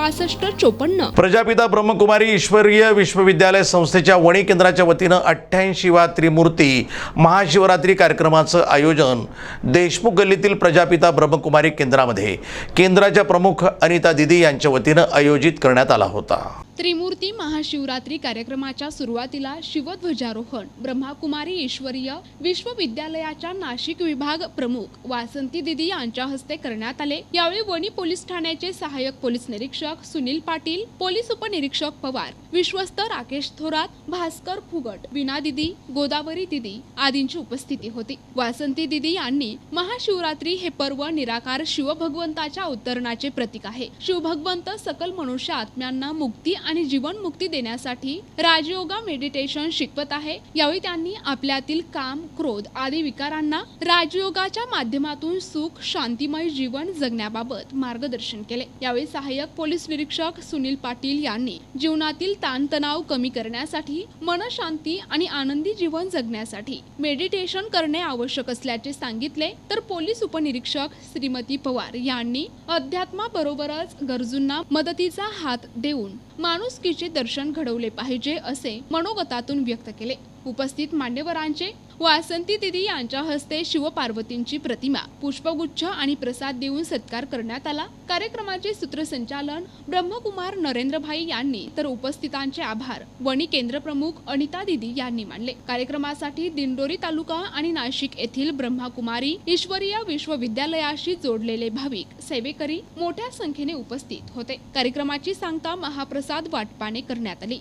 पासष्ट चोपन्न. प्रजापिता ब्रह्मकुमारी ईश्वरीय विश्वविद्यालय संस्थेच्या वणी केंद्राच्या वतीनं अठ्ठ्याऐंशीवा त्रिमूर्ती महाशिवरात्री कार्यक्रमाचं आयोजन देशमुख गल्लीतील प्रजापिता ब्रह्मकुमारी केंद्रामध्ये केंद्राच्या प्रमुख अनिता दिदी यांच्या वतीनं आयोजित करण्यात आला होता. त्रिमूर्ती महाशिवरात्री कार्यक्रमाच्या सुरुवातीला शिवध्वजारोहण ब्रह्माकुमारी ईश्वरीय विश्वविद्यालयाच्या नाशिक विभाग प्रमुख वासंती दिदी यांच्या हस्ते करण्यात आले. यावेळी वणी पोलीस ठाण्याचे सहाय्यक पोलीस निरीक्षक सुनील पाटील पोलीस उपनिरीक्षक पवार विश्वस्त राकेश थोरात भास्कर फुगट विना दिदी गोदावरी दिदी आदींची उपस्थिती होती. वासंती दिदी यांनी महाशिवरात्री हे पर्व निराकार शिवभगवंताच्या उत्तरणाचे प्रतीक आहे. शिवभगवंत सकल मनुष्य आत्म्यांना मुक्ती आणि जीवनमुक्ती देण्यासाठी राजयोगा मेडिटेशन शिकवत आहे. यावेळी त्यांनी आपल्यातील काम क्रोध आदी विकारांना राजयोगाच्या माध्यमातून सुख शांतिमय जीवन जगण्याबाबत मार्गदर्शन केले. यावेळी सहाय्यक पोलीस निरीक्षक सुनील पाटील यांनी जीवनातील ताणतणाव कमी करण्यासाठी मनशांती आणि आनंदी जीवन जगण्यासाठी मेडिटेशन करणे आवश्यक असल्याचे सांगितले. तर पोलीस उपनिरीक्षक श्रीमती पवार यांनी अध्यात्माबरोबरच गरजूंना मदतीचा हात देऊन माणुसकीचे दर्शन घडवले पाहिजे असे मनोगतातून व्यक्त केले. उपस्थित मान्यवरांचे वासंती दिदी यांच्या हस्ते शिवपार्वतींची प्रतिमा पुष्पगुच्छ आणि प्रसाद देऊन सत्कार करण्यात आला. कार्यक्रमाचे सूत्रसंचालन ब्रह्मकुमार नरेंद्रभाई यांनी तर उपस्थितांचे आभार. वणी केंद्र प्रमुख अनिता दिदी यांनी मानले. कार्यक्रमासाठी दिंडोरी तालुका आणि नाशिक येथील ब्रह्माकुमारी ईश्वरीय विश्वविद्यालयाशी जोडलेले भाविक सेवेकरी मोठ्या संख्येने उपस्थित होते. कार्यक्रमाची सांगता महाप्रसाद वाटपाने करण्यात आली.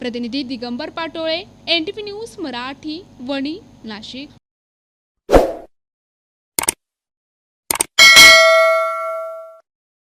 प्रतिनिधी Digambar Patole N T news Marathi Vani Nashik.